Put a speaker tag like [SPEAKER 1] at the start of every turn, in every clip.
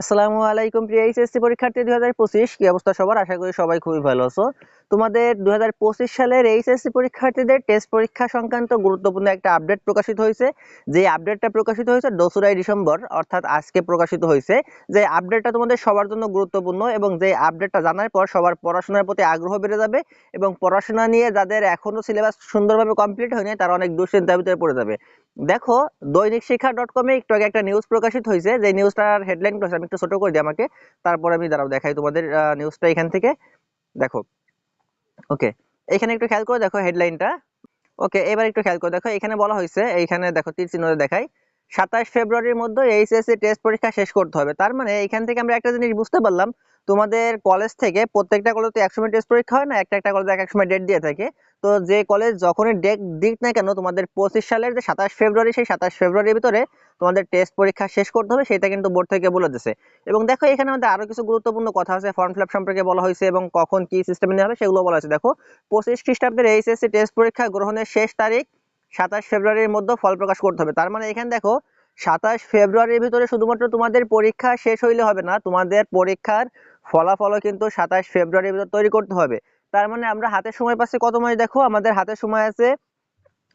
[SPEAKER 1] আসসালামু আলাইকুম প্রিয় এইচএসসি পরীক্ষার্থী দুই হাজার পঁচিশ, কি অবস্থা সবার? আশা করি সবাই খুবই ভালো আছো। তোমাদের দুই হাজার পঁচিশ সালের এইচএসসি পরীক্ষার্থীদের টেস্ট পরীক্ষা সংক্রান্ত গুরুত্বপূর্ণ একটা আপডেট প্রকাশিত হয়েছে। যে আপডেটটা প্রকাশিত হয়েছে দোসরাই ডিসেম্বর, অর্থাৎ আজকে প্রকাশিত হয়েছে। যে আপডেটটা তোমাদের সবার জন্য গুরুত্বপূর্ণ এবং যে আপডেটটা জানার পর সবার পড়াশোনার প্রতি আগ্রহ বেড়ে যাবে এবং পড়াশোনা নিয়ে যাদের এখনও সিলেবাস সুন্দরভাবে কমপ্লিট হয়নি, তারা অনেক দুশ্চিন্তার ভিতরে পড়ে যাবে। দেখো, দৈনিক শিক্ষা ডট কমে একটু আগে একটা নিউজ প্রকাশিত হয়েছে। যে নিউজটার হেডলাইন আমি একটু ছোট করে দিই আমাকে। তারপর আমি দাঁড়াও দেখাই তোমাদের নিউজটা এখান থেকে। দেখো ওকে, এখানে একটু খেয়াল করে দেখো হেডলাইনটা ওকে, এবার একটু খেয়াল করে দেখো, এখানে বলা হয়েছে, এইখানে দেখো তীর চিহ্ন দেখাই। সাতাশ ফেব্রুয়ারির মধ্যে এইচএসসি টেস্ট পরীক্ষা শেষ করতে হবে। তার মানে এখান থেকে আমরা একটা জিনিস বুঝতে পারলাম, তোমাদের কলেজ থেকে প্রত্যেকটা কলেজে এক সময় টেস্ট পরীক্ষা হয় না, একটা একটা কলেজে এক এক সময় ডেট দিয়ে থাকে। তো যে কলেজ যখনই ডেট দিক না কেন, তোমাদের পঁচিশ সালের যে সাতাশ ফেব্রুয়ারি, সেই সাতাশ ফেব্রুয়ারির ভিতরে তোমাদের টেস্ট পরীক্ষা শেষ করতে হবে, সেটা কিন্তু বোর্ড থেকে বলে দিচ্ছে এবং দেখো, এখানে আমাদের আরও কিছু গুরুত্বপূর্ণ কথা আছে ফর্ম ফিল সম্পর্কে বলা হয়েছে এবং কখন কি সিস্টেমে নেওয়া হবে সেগুলো বলা হয়েছে। দেখো, পঁচিশ খ্রিস্টাব্দের এইচএসসি টেস্ট পরীক্ষা গ্রহণের শেষ তারিখ সাতাশ ফেব্রুয়ারির মধ্যে ফল প্রকাশ করতে হবে। তার মানে এখানে দেখো, সাতাশ ফেব্রুয়ারির ভিতরে শুধুমাত্র তোমাদের পরীক্ষা শেষ হইলে হবে না, তোমাদের পরীক্ষার ফলাফলও কিন্তু সাতাশ ফেব্রুয়ারির ভিতর তৈরি করতে হবে। তার মানে আমরা হাতে সময় পাচ্ছি কত মাস দেখো, আমাদের হাতে সময় আছে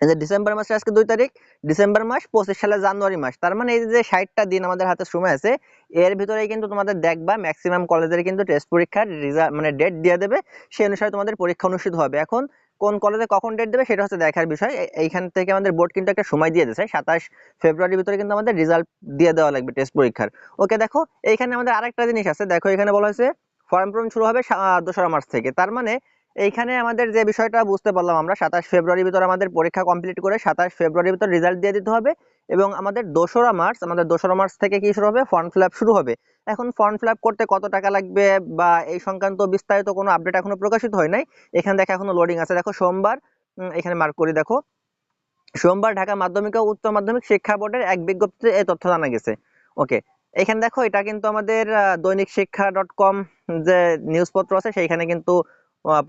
[SPEAKER 1] যে ডিসেম্বর মাসে আজকে দুই তারিখ ডিসেম্বর মাস পঁচিশ সালে জানুয়ারি মাস। তার মানে এই যে ষাটটা দিন আমাদের হাতে সময় আছে, এর ভিতরে কিন্তু তোমাদের দেখবা ম্যাক্সিমাম কলেজের কিন্তু টেস্ট পরীক্ষার রেজাল্ট মানে ডেট দিয়ে দেবে, সেই অনুসারে তোমাদের পরীক্ষা অনুষ্ঠিত হবে। এখন কোন কলেজে কখন ডেট দেবে সেটা হচ্ছে দেখার বিষয়। এইখান থেকে আমাদের বোর্ড কিন্তু একটা সময় দিয়ে দিয়েছে, সাতাশ ফেব্রুয়ারির ভিতরে কিন্তু আমাদের রেজাল্ট দিয়ে দেওয়া লাগবে টেস্ট পরীক্ষার। ওকে, দেখো, এইখানে আমাদের আরেকটা জিনিস আছে। দেখো, এখানে বলা হয়েছে ফর্ম পূরণ শুরু হবে দোসরা মার্চ থেকে। তার মানে এইখানে আমাদের যে বিষয়টা বুঝতে পারলাম আমরা, সাতাশ ফেব্রুয়ারির ভিতরে আমাদের পরীক্ষা কমপ্লিট করে সাতাশ ফেব্রুয়ারির ভিতর রেজাল্ট দিয়ে দিতে হবে এবং আমাদের দোসরা মার্চ, আমাদের দোসরা মার্চ থেকে কি শুরু হবে? ফর্ম ফিল শুরু হবে। এখন ফর্ম ফিল করতে কত টাকা লাগবে বা এই সংক্রান্ত বিস্তারিত কোনো আপডেট এখনও প্রকাশিত হয় নাই? এখানে দেখো এখনও লোডিং আছে। দেখো সোমবার এখানে মার্ক করি, দেখো। সোমবার ঢাকা মাধ্যমিক ও উচ্চ মাধ্যমিক শিক্ষা বোর্ডের এক বিজ্ঞপ্তিতে এই তথ্য জানা গেছে। ওকে এখানে দেখো এটা কিন্তু আমাদের দৈনিক শিক্ষা ডট কম যে নিউজপত্র আছে, সেইখানে কিন্তু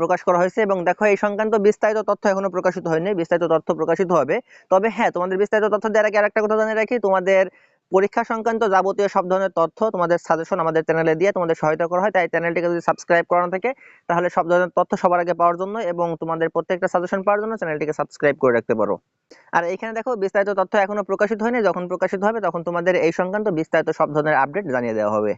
[SPEAKER 1] প্রকাশ করা হয়েছে এবং দেখো এই সংক্রান্ত বিস্তারিত তথ্য এখনও প্রকাশিত হয়নি, বিস্তারিত তথ্য প্রকাশিত হবে। তবে হ্যাঁ তোমাদের বিস্তারিত তথ্য দেওয়ার আগে আরেকটা কথা জানিয়ে রাখি, তোমাদের পরীক্ষা সংক্রান্ত যাবতীয় সব ধরনের তথ্য তোমাদের সাজেশন আমাদের চ্যানেলে দিয়ে তোমাদের সহায়তা করা হয়। তাই চ্যানেলটিকে যদি সাবস্ক্রাইব করানো থাকে, তাহলে সব ধরনের তথ্য সবার আগে পাওয়ার জন্য এবং তোমাদের প্রত্যেকটা সাজেশন পাওয়ার জন্য চ্যানেলটিকে সাবস্ক্রাইব করে রাখতে পারো। আর এখানে দেখো বিস্তারিত তথ্য এখনও প্রকাশিত হয়নি, যখন প্রকাশিত হবে তখন তোমাদের এই সংক্রান্ত বিস্তারিত সব ধরনের আপডেট জানিয়ে দেওয়া হবে।